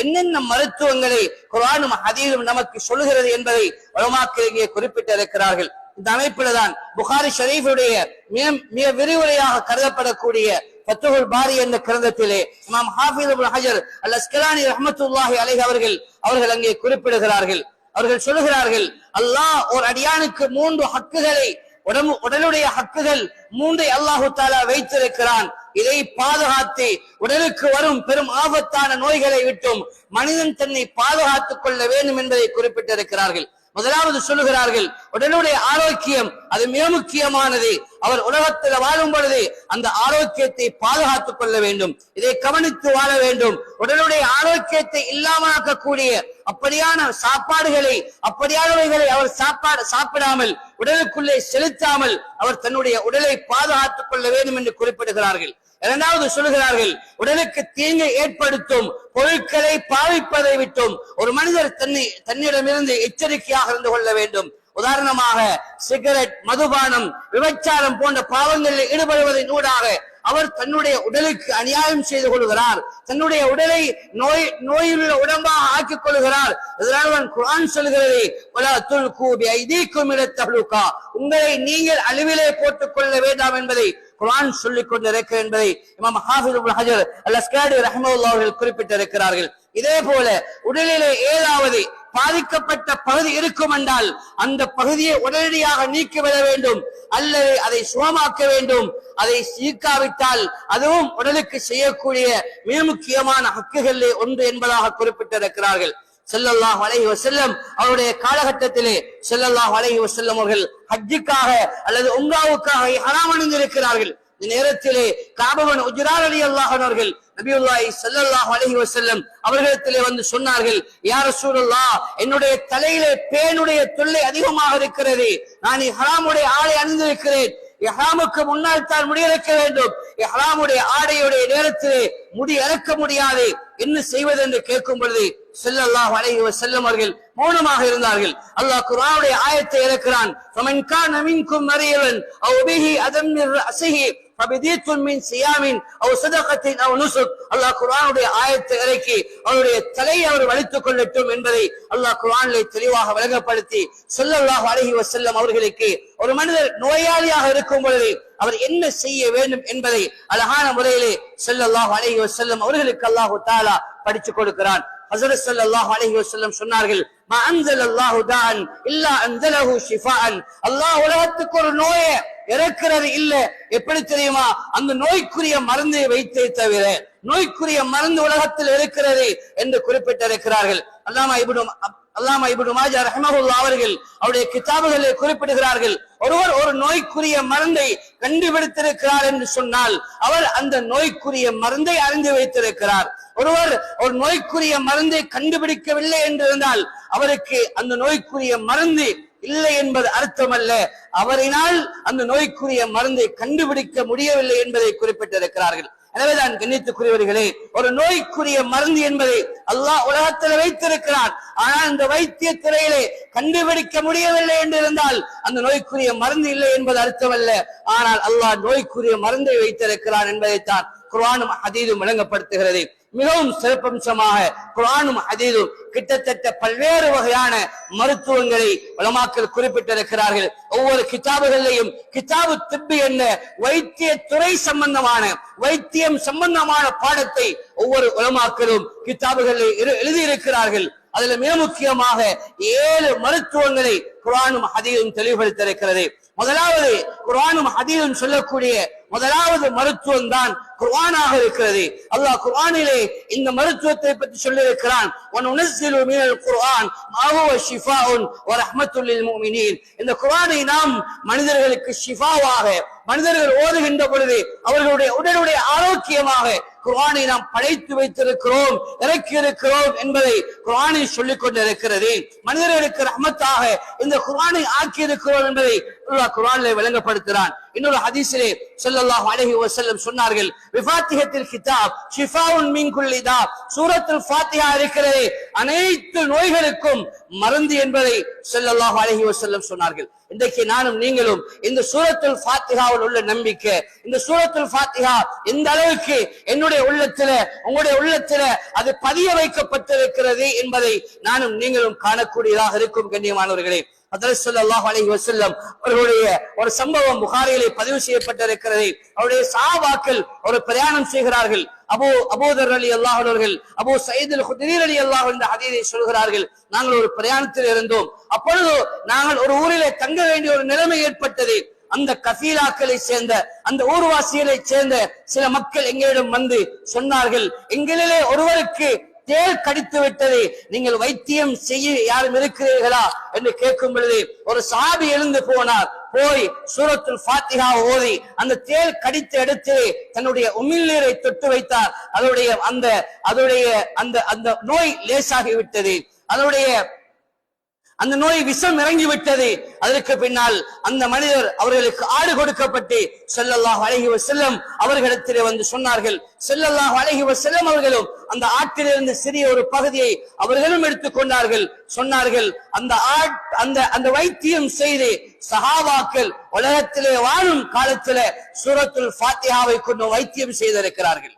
என்னென்ன மருத்துவங்களை குரானும் ஹதீரும் நமக்கு சொல்லுகிறது என்பதை வளமாக்கிலேயே குறிப்பிட்டிருக்கிறார்கள். இந்த அமைப்பில் தான் புகாரி ஷரீஃபுடைய மிக மிக விரிவுரையாக கருதப்படக்கூடிய ஃபத்துஹுல் பாரி என்ற கிரந்தத்திலே இமாம் ஹாஃபிஸ் ஹஜர் அல் அஸ்கலானி ரஹமத்துல்லாஹி அலைஹ் அவர்கள் அவர்கள் அங்கே குறிப்பிடுகிறார்கள். அவர்கள் சொல்லுகிறார்கள் அல்லாஹ் ஒரு அடியானுக்கு மூன்று ஹக்குகளை உடம்பு உடலுடைய ஹக்குகள் மூன்றை அல்லாஹு தாலா வைத்திருக்கிறான். இதை பாதுகாத்து உடலுக்கு வரும் பெரும் ஆபத்தான நோய்களை விட்டும் மனிதன் தன்னை பாதுகாத்துக் கொள்ள வேண்டும் என்பதை குறிப்பிட்டிருக்கிறார்கள். முதலாவது சொல்லுகிறார்கள் உடலுடைய ஆரோக்கியம் அது மிக முக்கியமானது. அவர் உலகத்தில் வாழும் பொழுது அந்த ஆரோக்கியத்தை பாதுகாத்துக் கொள்ள வேண்டும். இதை கவனித்து வாழ வேண்டும். உடலுடைய ஆரோக்கியத்தை இல்லாமலாக்கக்கூடிய அப்படியான சாப்பாடுகளை அப்படியானவைகளை அவர் சாப்பாடு சாப்பிடாமல் உடலுக்குள்ளே செலுத்தாமல் அவர் தன்னுடைய உடலை பாதுகாத்துக் கொள்ள வேண்டும் என்று குறிப்பிடுகிறார்கள். இரண்டாவது சொல்லுகிறார்கள் உடலுக்கு தீங்கை ஏற்படுத்தும் பொருட்களை பாவிப்பதை விட்டும் ஒரு மனிதர் தன்னை தன்னிடமிருந்து எச்சரிக்கையாக இருந்து கொள்ள வேண்டும். உதாரணமாக சிகரெட் மதுபானம் விபச்சாரம் போன்ற பாவங்களில் ஈடுபடுவதன் ஊடாக அவர் தன்னுடைய உடலுக்கு அநியாயம் செய்து கொள்கிறார். தன்னுடைய உடலை நோய் நோயுள்ள உடம்பாக ஆக்கிக் கொள்கிறார். இதனால் குரான் சொல்கிறது உங்களை நீங்கள் அழிவிலே போட்டுக் கொள்ள வேண்டாம் என்பதை குரான் சொல்லிக் கொண்டிருக்க என்பதை இமாம் ஹாஃபிஸ் ஹஜர் அவர்கள் குறிப்பிட்டிருக்கிறார்கள். இதே போல உடலிலே ஏதாவது பாதிக்கப்பட்ட பகுதி இருக்கும் என்றால் அந்த பகுதியை உடனடியாக நீக்கிவிட வேண்டும். அல்லது அதை சுகமாக்க வேண்டும். அதை சீக்காவிட்டால் அதுவும் உடலுக்கு செய்யக்கூடிய மிக முக்கியமான ஹக்குகளிலே ஒன்று என்பதாக குறிப்பிட்டிருக்கிறார்கள். செல்லல்லாஹ் அலைஹி வசல்லம் அவருடைய காலகட்டத்திலே செல்லல்லாஹ் அலைஹி வசல்லம் அவர்கள் ஹஜ்ஜிக்காக அல்லது உங்காவுக்காக ஹராம் அணிந்திருக்கிறார்கள். இந்த நேரத்திலே காபவன் உஜ்ரால் அலி அல்லாஹன் நபியுல்லாஹி சல்லல்லாஹ் அலஹி வசல்லம் அவர்களிடத்திலே வந்து சொன்னார்கள் யார் சூழல்லா என்னுடைய தலையிலே பேனுடைய தொல்லை அதிகமாக இருக்கிறது. நான் ஹராமுடைய ஆடை அணிந்திருக்கிறேன். இஹ்ராமுக்கு முன்னால் தான் முடியிறக்க வேண்டும். இஹ்ராமுடைய ஆடையுடைய நேரத்திலே முடி இறக்க முடியாது. என்ன செய்வது என்று கேட்கும் பொழுது செல்லல்லாஹ் வலையுவ செல்லும் அவர்கள் மௌனமாக இருந்தார்கள். அல்லாஹ் குரானுடைய ஆயத்தை இறக்கிறான். மின்கும் மறியவன் அவ் பிஹி அதம் அசிஹி ஆயத்தை இறக்கி அவருடைய தலையை அவர் வலித்துக் கொள்ளட்டும் என்பதை அல்லாஹ் குரானிலே தெளிவாக விளங்கப்படுத்தி செல்லல்லாஹ் அழகி வசல்லம் அவர்களுக்கு ஒரு மனிதர் நோயாளியாக இருக்கும் பொழுது அவர் என்ன செய்ய வேண்டும் என்பதை அழகான முறையிலே செல்லல்லாஹ் அழகி வசல்லம் அவர்களுக்கு அல்லாஹு தாலா படிச்சு கொடுக்கிறான். ஹசரத் சல்லாஹ் அலஹி வசல்லம் சொன்னார்கள் இல்லா அல்லாஹ் உலகத்துக்கு ஒரு நோயை இறக்கிறது இல்ல. எப்படி தெரியுமா? அந்த நோய்க்குரிய மருந்தை வைத்தே தவிர நோய்க்குரிய மருந்து உலகத்தில் இருக்கிறது என்று குறிப்பிட்டிருக்கிறார்கள். அல்லாமா இப்னு அல்லாமா இபுடு மாஜா ரஹ்மஹுல்லாஹ் அவர்கள் அவருடைய கிதாபுகளில் குறிப்பிடுகிறார்கள். ஒருவர் ஒரு நோய்க்குரிய மருந்தை கண்டுபிடித்திருக்கிறார் என்று சொன்னால் அவர் அந்த நோய்க்குரிய மருந்தை அறிந்து வைத்திருக்கிறார். ஒருவர் ஒரு நோய்க்குரிய மருந்தை கண்டுபிடிக்கவில்லை என்று இருந்தால் அவருக்கு அந்த நோய்க்குரிய மருந்து இல்லை என்பது அர்த்தமல்ல. அவரினால் அந்த நோய்க்குரிய மருந்தை கண்டுபிடிக்க முடியவில்லை என்பதை குறிப்பிட்டிருக்கிறார்கள். எனவேதான் கண்ணியத்துக்குரியவர்களே ஒரு நோய்க்குரிய மருந்து என்பதை அல்லாஹ் உலகத்தில் வைத்திருக்கிறான். ஆனால் இந்த வைத்திய துறையிலே கண்டுபிடிக்க முடியவில்லை என்று இருந்தால் அந்த நோய்க்குரிய மருந்து இல்லை என்பது அர்த்தமல்ல. ஆனால் அல்லாஹ் நோய்க்குரிய மருந்தை வைத்திருக்கிறான் என்பதைத்தான் குர்வானும் அதீதும் விளங்கப்படுத்துகிறது. மிகவும் சிறப்பம்சமாக குரானும் அதீதும் கிட்டத்தட்ட பல்வேறு வகையான மருத்துவங்களை உலமாக்கள் குறிப்பிட்டிருக்கிறார்கள். ஒவ்வொரு கிதாபுகளிலையும் கிதாபு திப்பி என்ன வைத்திய துறை சம்பந்தமான வைத்தியம் சம்பந்தமான பாடத்தை ஒவ்வொரு உலமாக்களும் கிதாபுகளில் எழுதியிருக்கிறார்கள். அதுல மிக முக்கியமாக ஏழு மருத்துவங்களை குரானும் ஹதீதும் தெளிவுபடுத்திருக்கிறது முதலாவது குரானும் ஹதீதும் சொல்லக்கூடிய முதலாவது மருத்துவம் தான் குர்ஆனாக இருக்கிறது. அல்லாஹ் குர்ஆனிலே இந்த மருத்துவத்தை பற்றி சொல்லியிருக்கிறான். وَنُنَزِّلُ مِنَ الْقُرْآنِ مَا هُوَ شِفَاءٌ وَرَحْمَةٌ لِلْمُؤْمِنِينَ இந்த குர்ஆனை நாம் மனிதர்களுக்கு ஷிஃபாவாக மனிதர்கள் ஓதுகின்ற பொழுது அவர்களுடைய உடலுடைய ஆரோக்கியமாக குர்ஆனை நாம் படைத்து வைத்திருக்கிறோம் இறக்கி இருக்கிறோம் என்பதை குரானில் சொல்லிக் கொண்டிருக்கிறது. மனிதர்களுக்கு ரஹமத்தாக இந்த குரானை ஆக்கி இருக்கிறோம் என்பதை குரானில் விளங்கப்படுத்துகிறான். இன்னொரு ஹதீசிலே சொல்லல்லாஹ் அழகி வசல்லம் சொன்னார்கள் விபாத்திகத்தில் கிதாப் ஷிஃபாவுன் மீன்குள்ளிதா சூரத்தில் ஃபாத்தியா இருக்கிறதே. அனைத்து நோய்களுக்கும் மருந்து என்பதை ஸல்லல்லாஹு அழகி வஸல்லம் சொன்னார்கள். இன்றைக்கு நானும் நீங்களும் இந்த சூரத்துல் ஃபாத்திகாவில் உள்ள நம்பிக்கை இந்த சூரத்துல் ஃபாத்திகா எந்த அளவுக்கு என்னுடைய உள்ளத்துல உங்களுடைய உள்ளத்துல அது பதிய வைக்கப்பட்டிருக்கிறது என்பதை நானும் நீங்களும் காணக்கூடியதாக இருக்கும் கண்ணியமானவர்களே. அவர்களுடைய ஒரு சம்பவம் புகாரியிலே பதிவு செய்யப்பட்டிருக்கிறது. அவருடைய சாபாக்கள் ஒரு பிரயாணம் செய்கிறார்கள். அபோ அபோதர் அலி அல்லாஹ் அபோ அபு சயீதுல் அலி அல்லாஹ் என்ற ஹதீரை சொல்கிறார்கள். நாங்கள் ஒரு பிரயாணத்தில் இருந்தோம். அப்பொழுது நாங்கள் ஒரு ஊரிலே தங்க வேண்டிய ஒரு நிலைமை ஏற்பட்டது. அந்த கபீலாக்களை சேர்ந்த அந்த ஊர்வாசிகளை சேர்ந்த சில மக்கள் எங்களிடம் வந்து சொன்னார்கள். எங்களிலே ஒருவருக்கு தேள் கடித்து விட்டது. நீங்கள் வைத்தியம் செய்ய யாரும் இருக்கிறீர்களா என்று கேட்கும் பொழுது ஒரு சாபி எழுந்து போனார். போய் சூரத்துல் பாத்திகா ஓதி அந்த தேள் கடித்த எடுத்து தன்னுடைய உமிழ்நீரை தொட்டு வைத்தார். அதனுடைய அந்த அதனுடைய அந்த அந்த நோய் லேசாகி விட்டது. அதனுடைய அந்த நோய் விஷம் இறங்கி விட்டது அதற்கு பின்னால் அந்த மனிதர் அவர்களுக்கு ஆடு கொடுக்கப்பட்டு செல்லல்லாஹ் அழகி செல்லம் அவர்களிடத்திலே வந்து சொன்னார்கள். செல்லல்லாஹ் அழகி செல்லம் அவர்களும் அந்த ஆட்டிலிருந்து சிறிய ஒரு பகுதியை அவர்களும் எடுத்துக்கொண்டார்கள் சொன்னார்கள் அந்த ஆட் அந்த அந்த வைத்தியம் செய்து சஹாபாக்கள் உலகத்திலே வாழும் காலத்திலே சூரத்துல் ஃபாத்தியாவை கொண்டு வைத்தியம் செய்திருக்கிறார்கள்.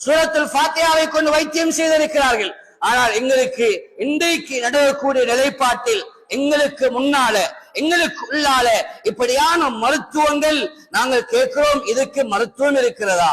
சூரத்துல் ஃபாத்தியாவை கொண்டு வைத்தியம் செய்திருக்கிறார்கள். ஆனால் எங்களுக்கு இன்றைக்கு நடக்கக்கூடிய நிலைப்பாட்டில் எங்களுக்கு முன்னால எங்களுக்கு உள்ளால இப்படியான மருத்துவங்கள் நாங்கள் கேட்கிறோம் இதுக்கு மருத்துவம் இருக்கிறதா?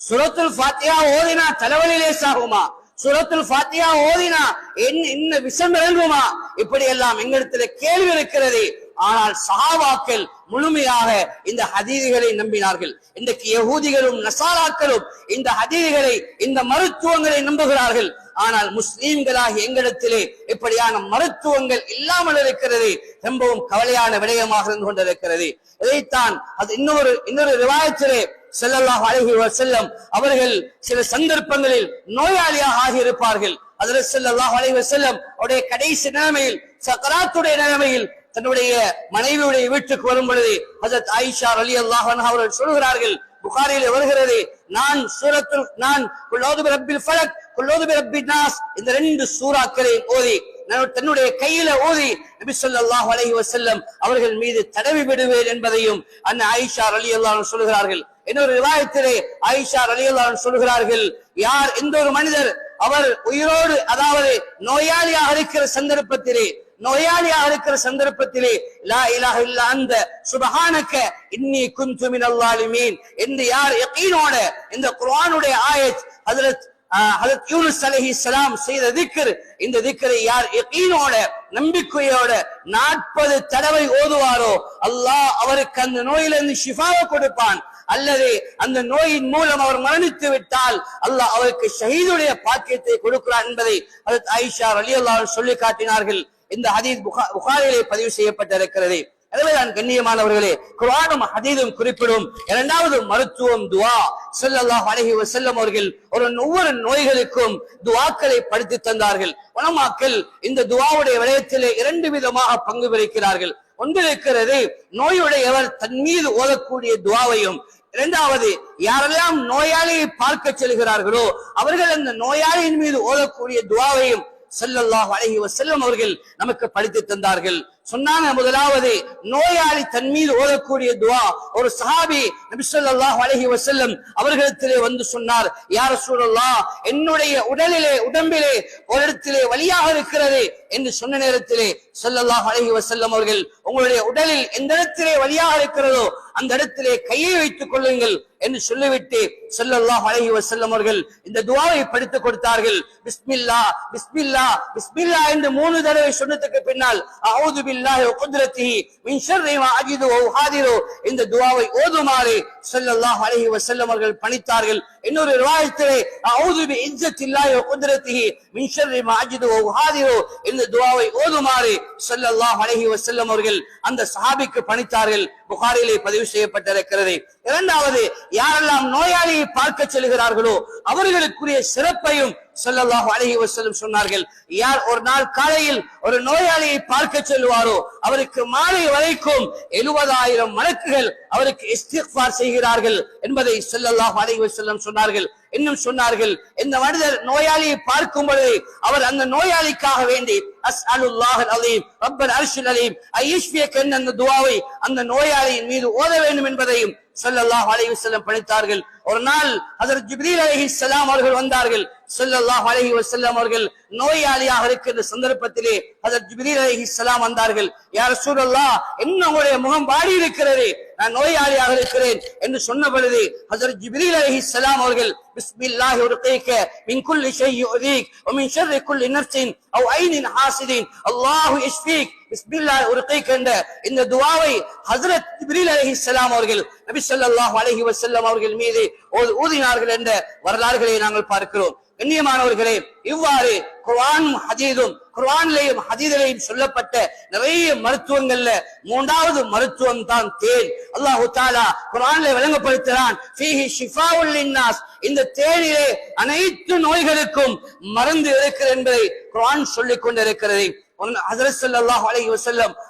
சுரத்துல் ஃபாத்தியா ஓதினா தலைவலி லேசாகுமா சுரத்துல் ஃபாத்தியா ஓதினா என்ன என்ன விஷம் இறங்குமா இப்படி எல்லாம் எங்களிடத்துல கேள்வி இருக்கிறது. ஆனால் சஹாபாக்கள் முழுமையாக இந்த ஹதீதிகளை நம்பினார்கள். இன்றைக்கு யகூதிகளும் நசாராக்களும் இந்த ஹதீதிகளை இந்த மருத்துவங்களை நம்புகிறார்கள். ஆனால் முஸ்லீம்களாகி எங்களிடத்திலே இப்படியான மருத்துவங்கள் இல்லாமல் இருக்கிறது ரொம்பவும் கவலையான விடயமாக இருந்து கொண்டிருக்கிறது. இதைத்தான் அது இன்னொரு இன்னொரு ரிவாயத்திலே செல்லல்லாஹ் வலைவர் செல்லும் அவர்கள் சில சந்தர்ப்பங்களில் நோயாளியாக ஆகியிருப்பார்கள். அதில் செல்லல்லாஹ் அழகி செல்லம் அவருடைய கடைசி நிலைமையில் சக்கராத்துடைய நிலைமையில் தன்னுடைய மனைவியுடைய வீட்டுக்கு வரும் பொழுது ஹஜரத் ஆயிஷா அலி அல்லாஹ் அவர்கள் சொல்கிறார்கள் புகாரில் வருகிறது. நான் சூரத்துல் நான் குல்லோது ரப்பில் ஃபலக் குல்லோது நாஸ் இந்த ரெண்டு சூறாக்களை ஓதி தன்னுடைய கையில ஓதி நபி சொல்லாஹ் அலஹி வசல்லம் அவர்கள் மீது தடவி விடுவேன் என்பதையும் அண்ணன் ஆயிஷா அலி அன்ஹா சொல்கிறார்கள். இன்னொரு ரிவாயத்திலே ஆயிஷா அலி அன்ஹா சொல்கிறார்கள் யார் எந்த ஒரு மனிதர் அவர் உயிரோடு அதாவது நோயாளியாக இருக்கிற சந்தர்ப்பத்திலே நோயாளியாக இருக்கிற சந்தர்ப்பத்திலே லா இலாக இல்ல அந்த சுபஹானக இன்னி குந்து மினல் என்று யார் யகீனோட இந்த குர்ஆனுடைய ஆயத் ஹஜரத் ஹஜரத் யூனுஸ் சலாம் செய்த திக்கர் இந்த திக்கரை யார் யகீனோட நம்பிக்கையோட நாற்பது தடவை ஓதுவாரோ அல்லாஹ் அவருக்கு அந்த நோயிலிருந்து ஷிஃபாவை கொடுப்பான். அல்லது அந்த நோயின் மூலம் அவர் மரணித்து விட்டால் அல்லாஹ் அவருக்கு ஷஹீதுடைய பாக்கியத்தை கொடுக்கிறார் என்பதை ஹஜரத் ஆயிஷா அல்லாஹ் சொல்லி காட்டினார்கள். இந்த ஹதீஸ் புகா- புகாரிலே பதிவு செய்யப்பட்டிருக்கிறது. எனவேதான் கண்ணியமானவர்களே குரானும் ஹதீதும் குறிப்பிடும் இரண்டாவது மருத்துவம் துவா. ஸல்லல்லாஹு அழகி செல்லும் அவர்கள் ஒரு ஒவ்வொரு நோய்களுக்கும் துவாக்களை படித்து தந்தார்கள். உலமாக்கள் இந்த துவாவுடைய விடயத்திலே இரண்டு விதமாக பங்கு பிரிக்கிறார்கள் ஒன்று இருக்கிறது நோயுடையவர் தன் மீது ஓதக்கூடிய துவாவையும் இரண்டாவது யாரெல்லாம் நோயாளியை பார்க்க செல்கிறார்களோ அவர்கள் அந்த நோயாளியின் மீது ஓதக்கூடிய துவாவையும் செல்லல்லாஹ் அழகி செல்லும் அவர்கள் நமக்கு படித்து தந்தார்கள். சொன்னாங்க முதலாவது நோயாளி தன் மீது ஓதக்கூடிய துவா. ஒரு சஹாபி நபிசல்லாஹ் அழகி வசல்லம் அவர்களிடத்திலே வந்து சொன்னார் யார் சூழல்லா என்னுடைய உடலிலே உடம்பிலே ஒரு இடத்திலே வலியாக இருக்கிறது என்று சொன்ன நேரத்திலே ஸல்லல்லாஹு அழகி வசல்லம் அவர்கள் உங்களுடைய உடலில் எந்த இடத்திலே வலியாக இருக்கிறதோ அந்த இடத்திலே கையை வைத்துக் கொள்ளுங்கள் என்று சொல்லிவிட்டு சொல்லல்லாஹ் அழகி வசல்லம் அவர்கள் இந்த துவாவை படித்துக் கொடுத்தார்கள். பிஸ்மில்லா பிஸ்மில்லா பிஸ்மில்லா என்று மூணு தடவை சொன்னதுக்கு பின்னால் அவுது பில்லாஹி குதிரத்தி குத்ரத்திஹி மின் ஷர்ரி மா அஜிது வ இந்த துவாவை ஓதுமாறு சொல்லல்லாஹ் அழகி வசல்லம் அவர்கள் பணித்தார்கள். இன்னொரு ரிவாயத்திலே அவுது பி இஸ்ஸத்தில்லாஹி வ குதிரத்தி மின் ஷர்ரி மா அஜிது வ இந்த துவாவை ஓதுமாறு சொல்லல்லாஹ் அழகி வசல்லம் அவர்கள் அந்த சஹாபிக்கு பணித்தார்கள். புகாரிலே பதிவு செய்யப்பட்டிருக்கிறது. இரண்டாவது யாரெல்லாம் நோயாளியை பார்க்க செல்கிறார்களோ அவர்களுக்குரிய சிறப்பையும் ஸல்லல்லாஹு அழகி வஸல்லம் சொன்னார்கள். யார் ஒரு நாள் காலையில் ஒரு நோயாளியை பார்க்க செல்வாரோ அவருக்கு மாலை வரைக்கும் எழுபதாயிரம் மலக்குகள் அவருக்கு இஸ்திக்பார் செய்கிறார்கள் என்பதை ஸல்லல்லாஹு அழகி வஸல்லம் சொன்னார்கள். இன்னும் சொன்னார்கள் இந்த மனிதர் நோயாளியை பார்க்கும் பொழுது அவர் அந்த நோயாளிக்காக வேண்டி அஸ் அஸ்அலுல்லாஹ் அலீம் ரப்பல் அர்ஷில் அலீம் ஐயஷ்பியக் என்ற அந்த துவாவை அந்த நோயாளியின் மீது ஓத வேண்டும் என்பதையும் ஸல்லல்லாஹு அலைஹி வஸல்லம் படித்தார்கள் ஒரு நாள் ஹஜரத் ஜிப்ரீல் அலைஹிஸ்ஸலாம் அவர்கள் வந்தார்கள். ஸல்லல்லாஹு அலைஹி வஸல்லம் அவர்கள் நோயாளியாக இருக்கின்ற சந்தர்ப்பத்திலே ஹஜரத் ஜிப்ரீல் அலைஹிஸ்ஸலாம் வந்தார்கள். யா ரசூலல்லாஹ் என்ன உங்களுடைய முகம் வாடி இருக்கிறது? நான் நோயாளியாக இருக்கிறேன் என்று சொன்ன பொழுது ஹசரத் ஜிப்ரீல் அலஹி சலாம் அவர்கள் பிஸ்மில்லாஹி உருக்கைக்க மின் குல்லி ஷைஇ உதீக் மின் ஷர்ரி குல்லி நஃப்ஸின் அவ் ஐனின் ஹாசிதின் அல்லாஹு இஷ்ஃபீக் பிஸ்மில்லாஹி உருக்கைக்க என்ற இந்த துவாவை ஹசரத் ஜிப்ரீல் அலஹி சலாம் அவர்கள் நபி ஸல்லல்லாஹு அலைஹி வஸல்லம் அவர்கள் மீது ஓதினார்கள் என்ற வரலாறுகளை நாங்கள் பார்க்கிறோம். கண்ணியமானவர்களே இவ்வாறு குர்வானும் ஹதீதும் குர்ஆனிலேயும் ஹதீதிலேயும் சொல்லப்பட்ட நிறைய மருத்துவங்கள்ல மூன்றாவது மருத்துவம் தான் தேன். அல்லாஹு தாலா குர்ஆனில் விளங்கப்படுத்துகிறான் இந்த தேனிலே அனைத்து நோய்களுக்கும் மருந்து இருக்கிறது என்பதை குர்ஆன் சொல்லிக் கொண்டிருக்கிறது ஹஜரத் ஸல்லல்லாஹு அலைஹி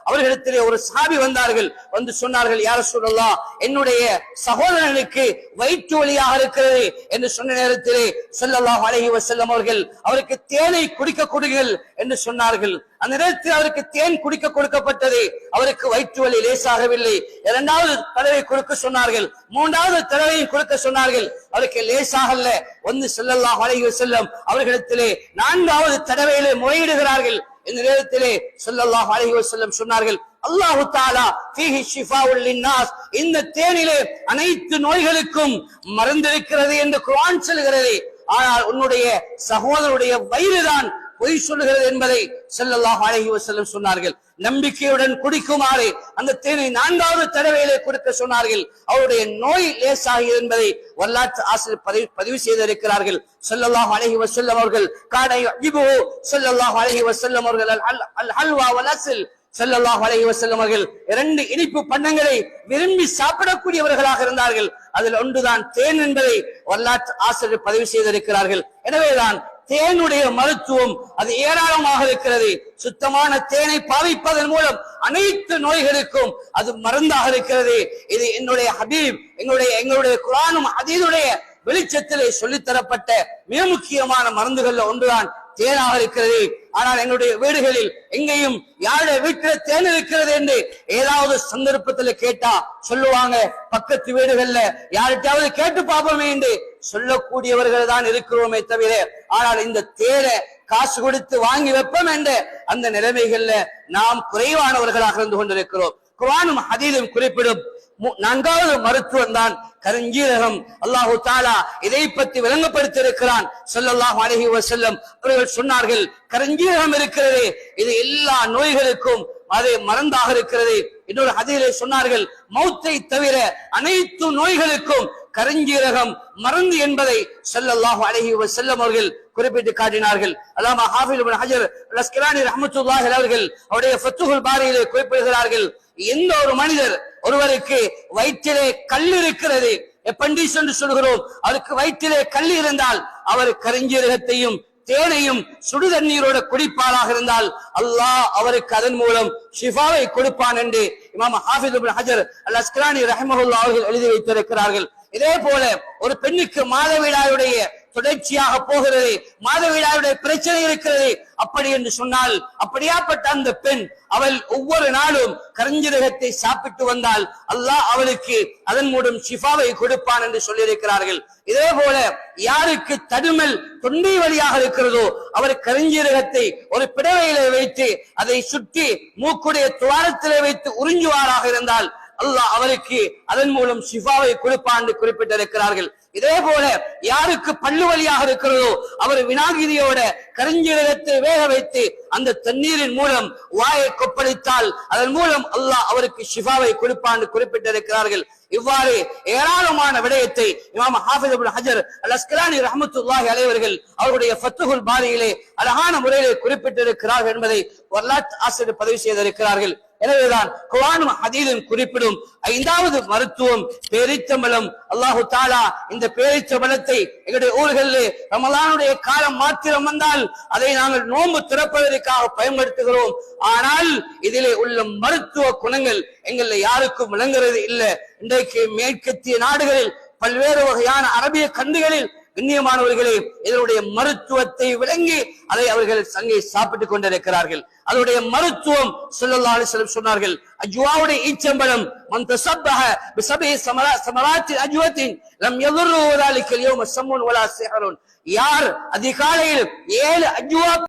அவர்களிடத்திலே ஒரு சாபி வந்தார்கள். வந்து சொன்னார்கள் யார சொல்லலாம் என்னுடைய சகோதரனுக்கு வயிற்று வலியாக இருக்கிறது. என்று சொன்ன நேரத்திலே சொல்லல்லாஹ் அலைஹி வசல்லம் அவர்கள் அவருக்கு தேனை குடிக்க கொடுங்கள் என்று சொன்னார்கள். அந்த நேரத்தில் அவருக்கு தேன் குடிக்க கொடுக்கப்பட்டது. அவருக்கு வயிற்று வலி லேசாகவில்லை. இரண்டாவது தடவை கொடுக்க சொன்னார்கள். மூன்றாவது தடவையும் கொடுக்க சொன்னார்கள். அவருக்கு லேசாகல்ல. வந்து ஸல்லல்லாஹு அழகி செல்லும் அவர்களிடத்திலே நான்காவது தடவையிலே முறையிடுகிறார்கள். இந்த நேரத்திலே ஸல்லல்லாஹு அலஹி வசல்லம் சொன்னார்கள் அல்லாஹு தாலா ஃபீஹி ஷிஃபாஉல் லின்னாஸ். இந்த தேனிலே அனைத்து நோய்களுக்கும் மறந்திருக்கிறது என்று குரான் சொல்கிறது ஆனால் உன்னுடைய சகோதரருடைய வயிறுதான் பொய் சொல்லுகிறது என்பதை செல்லல்லாஹ் அழகி வசல்லம் சொன்னார்கள். நம்பிக்கையுடன் குடிக்குமாறு அந்த தேனை நான்காவது தடவையிலே கொடுக்க சொன்னார்கள். அவருடைய நோய் லேசாகியது என்பதை வரலாற்று ஆசிரியர் பதிவு பதிவு செய்திருக்கிறார்கள். செல்லல்லாஹ் அழகி வசல்லம் அவர்கள் காடை அஜிபு செல்லல்லாஹ் அழகி வசல்லம் அவர்கள் அல் அல்- அல் ஹல்வா வல் செல்லல்லாஹ் ஸல்லல்லாஹு அலைஹி அவர்கள் இரண்டு இனிப்பு பண்ணங்களை விரும்பி சாப்பிடக்கூடியவர்களாக இருந்தார்கள். அதில் ஒன்றுதான் தேன் என்பதை வரலாற்று ஆசிரியர் பதிவு செய்திருக்கிறார்கள். எனவேதான் தேனுடைய மருத்துவம் அது ஏராளமாக இருக்கிறது. சுத்தமான தேனை பாவிப்பதன் மூலம் அனைத்து நோய்களுக்கும் அது மருந்தாக இருக்கிறது. இது என்னுடைய ஹபீப் எங்களுடைய எங்களுடைய குரானும் அதீதுடைய வெளிச்சத்திலே சொல்லித்தரப்பட்ட மிக முக்கியமான மருந்துகள்ல ஒன்றுதான் தேனாக இருக்கிறது. ஆனால் என்னுடைய வீடுகளில் எங்கேயும் யாருடைய வீட்டில தேன் இருக்கிறது என்று ஏதாவது சந்தர்ப்பத்துல கேட்டா சொல்லுவாங்க. பக்கத்து வீடுகள்ல யார்கிட்டயாவது கேட்டு பார்ப்போமே என்று சொல்லக்கூடியவர்கள் தான் இருக்கிறோமே தவிர ஆனால் இந்த தேனை காசு கொடுத்து வாங்கி வைப்போம் என்ற அந்த நிலைமைகள்ல நாம் குறைவானவர்களாக இருந்து கொண்டிருக்கிறோம். குரானும் அதீதம் குறிப்பிடும். மு- நான்காவது மருத்துவம் தான் கருஞ்சீரகம். அல்லாஹு தாலா இதை பற்றி விளங்கப்படுத்தியிருக்கிறான். ஸல்லல்லாஹு அலைஹி வசல்லம் அவர்கள் சொன்னார்கள் கருஞ்சீரகம் இருக்கிறது. இது எல்லா நோய்களுக்கும் அது மருந்தாக இருக்கிறது. இன்னொரு ஹதீலே சொன்னார்கள் மௌத்தை தவிர அனைத்து நோய்களுக்கும் கருஞ்சீரகம் மருந்து என்பதை செல்லல்லாஹ் அழகி வஸல்லம் அவர்கள் குறிப்பிட்டு காட்டினார்கள். அல்லாமா ஹாஃபில் ஹஜர் லஸ்கிரானி அஸ்கலானி அவர்கள் அவருடைய ஃபத்துஹுல் பாரியிலே குறிப்பிடுகிறார்கள் எந்த ஒரு மனிதர் ஒருவருக்கு வயிற்றிலே கல் இருக்கிறது? எப்பண்டிஸ் என்று சொல்கிறோம். அவருக்கு வயிற்றிலே கல் இருந்தால் அவர் கருஞ்சீரகத்தையும் தேனையும் சுடு தண்ணீரோட குடிப்பாளாக இருந்தால் அல்லாஹ் அவருக்கு அதன் மூலம் ஷிஃபாவை கொடுப்பான் என்று இமாம் ஹாஃபிஸ் ஹஜர் அல் அஸ்கரானி ரஹமஹுல்லா அவர்கள் எழுதி வைத்திருக்கிறார்கள். இதே போல ஒரு பெண்ணுக்கு மாதவிடாயுடைய தொடர்ச்சியாக போகிறது. மாதவிடாவுடைய பிரச்சனை இருக்கிறது. அப்படி என்று சொன்னால் அப்படியாப்பட்ட அந்த பெண் அவள் ஒவ்வொரு நாளும் கரஞ்சிரகத்தை சாப்பிட்டு வந்தால் அல்லாஹ் அவளுக்கு அதன் மூலம் ஷிஃபாவை கொடுப்பான் என்று சொல்லியிருக்கிறார்கள். இதே போல யாருக்கு தடுமல் தொண்டை வழியாக இருக்கிறதோ அவர் கருஞ்சீரகத்தை ஒரு பிடவையில வைத்து அதை சுற்றி மூக்குடைய துவாரத்திலே வைத்து உறிஞ்சுவாராக இருந்தால் அல்லாஹ் அவருக்கு அதன் மூலம் ஷிஃபாவை கொடுப்பான் என்று குறிப்பிட்டிருக்கிறார்கள். இதே போல யாருக்கு பல்லு வழியாக இருக்கிறதோ அவர் வினாகிரியோட கருஞ்சீரகத்தை வேக வைத்து அந்த தண்ணீரின் மூலம் வாயை கொப்பளித்தால் அதன் மூலம் அல்லாஹ் அவருக்கு ஷிஃபாவை கொடுப்பான் குறிப்பிட்டிருக்கிறார்கள். இவ்வாறு ஏராளமான விடயத்தை இமாம் ஹாஃபிஸ் அபுல் ஹஜர் அல் அஸ்கலானி ரஹமத்துல்லாஹி அலைவர்கள் அவருடைய ஃபத்துஹுல் பாரியிலே அழகான முறையிலே குறிப்பிட்டிருக்கிறார்கள் என்பதை வரலாற்று ஆசிரியர் பதிவு செய்திருக்கிறார்கள். எனவேதான் குர்ஆனும் அதீதும் குறிப்பிடும். ஐந்தாவது மருத்துவம் பேரிச்சம்பளம். அல்லாஹு தாலா இந்த பேரிச்சம்பளத்தை எங்களுடைய ஊர்களிலே ரமலானுடைய காலம் மாத்திரம் வந்தால் அதை நாங்கள் நோன்பு திறப்பதற்காக பயன்படுத்துகிறோம். ஆனால் இதிலே உள்ள மருத்துவ குணங்கள் எங்களை யாருக்கும் விளங்குறது இல்லை. இன்றைக்கு மேற்கத்திய நாடுகளில் பல்வேறு வகையான அரபிய கண்டுகளில் கண்ணியமானவர்களே இதனுடைய மருத்துவத்தை விளங்கி அதை அவர்கள் சங்கை சாப்பிட்டுக் கொண்டிருக்கிறார்கள். அதனுடைய மருத்துவம் சொல்லல்லா அலிஸ்லம் சொன்னார்கள். அஜ்வாவுடைய ஈச்சம்பளம் அந்த சப்பக சபை சமராத்தி அஜ்வத்தின் நம் எதிர்வதாலிக்கல் யோம சம்முன் வலா சேகரன் யார் அதிகாலையில் ஏழு அஜுவா